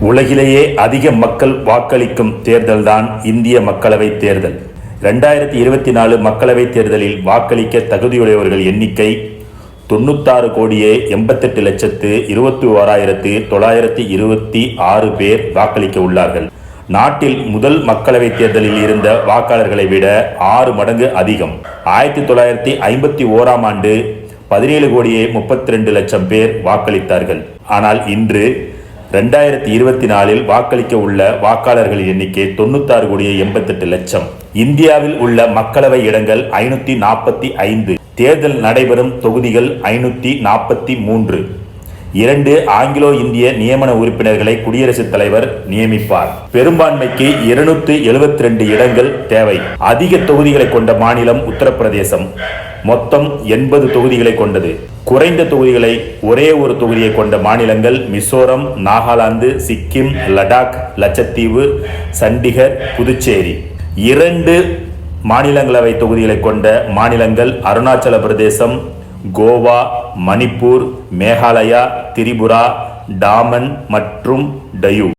உலகிலேயே அதிக மக்கள் வாக்களிக்கும் தேர்தல்தான் இந்திய மக்களவைத் தேர்தல். ரெண்டாயிரத்தி இருபத்தி நாலு மக்களவைத் தேர்தலில் வாக்களிக்க தகுதியுடையவர்கள் எண்ணிக்கை தொண்ணூத்தாறு கோடியே எண்பத்தெட்டு லட்சத்து இருபத்தி ஓராயிரத்து தொள்ளாயிரத்தி இருபத்தி ஆறு பேர் வாக்களிக்க உள்ளார்கள். நாட்டில் முதல் மக்களவைத் தேர்தலில் இருந்த வாக்காளர்களை விட ஆறு மடங்கு அதிகம். ஆயிரத்தி தொள்ளாயிரத்தி ஐம்பத்தி ஓராம் ஆண்டு பதினேழு கோடியே முப்பத்தி ரெண்டு லட்சம் பேர் வாக்களித்தார்கள். ஆனால் இன்று ரெண்டாயிரத்தி இருபத்தி நாலில் வாக்களிக்க உள்ள வாக்காளர்களின் எண்ணிக்கை தொண்ணூத்தாறு கோடியே எண்பத்தெட்டு லட்சம். இந்தியாவில் உள்ள மக்களவை இடங்கள் ஐநூத்தி நாற்பத்தி ஐந்து. தேர்தல் நடைபெறும் தொகுதிகள் ஐநூத்தி நாற்பத்தி மூன்று. இரண்டு ஆங்கிலோ இந்திய நியமன உறுப்பினர்களை குடியரசுத் தலைவர் நியமிப்பார். பெரும்பான்மைக்கு இருநூற்று எழுபத்தி ரெண்டு இடங்கள் தேவை. அதிக தொகுதிகளை கொண்ட மாநிலம் உத்தரப்பிரதேசம். மொத்தம் எண்பது தொகுதிகளை கொண்டது. குறைந்த தொகுதிகளை ஒரே ஒரு தொகுதியை கொண்ட மாநிலங்கள் மிசோரம் நாகாலாந்து சிக்கிம் லடாக் லட்சத்தீவு சண்டிகர் புதுச்சேரி. இரண்டு மாநிலங்களவை தொகுதிகளை கொண்ட மாநிலங்கள் அருணாச்சல பிரதேசம் கோவா மணிப்பூர் மேகாலயா திரிபுரா டாமன் மற்றும் டயூ.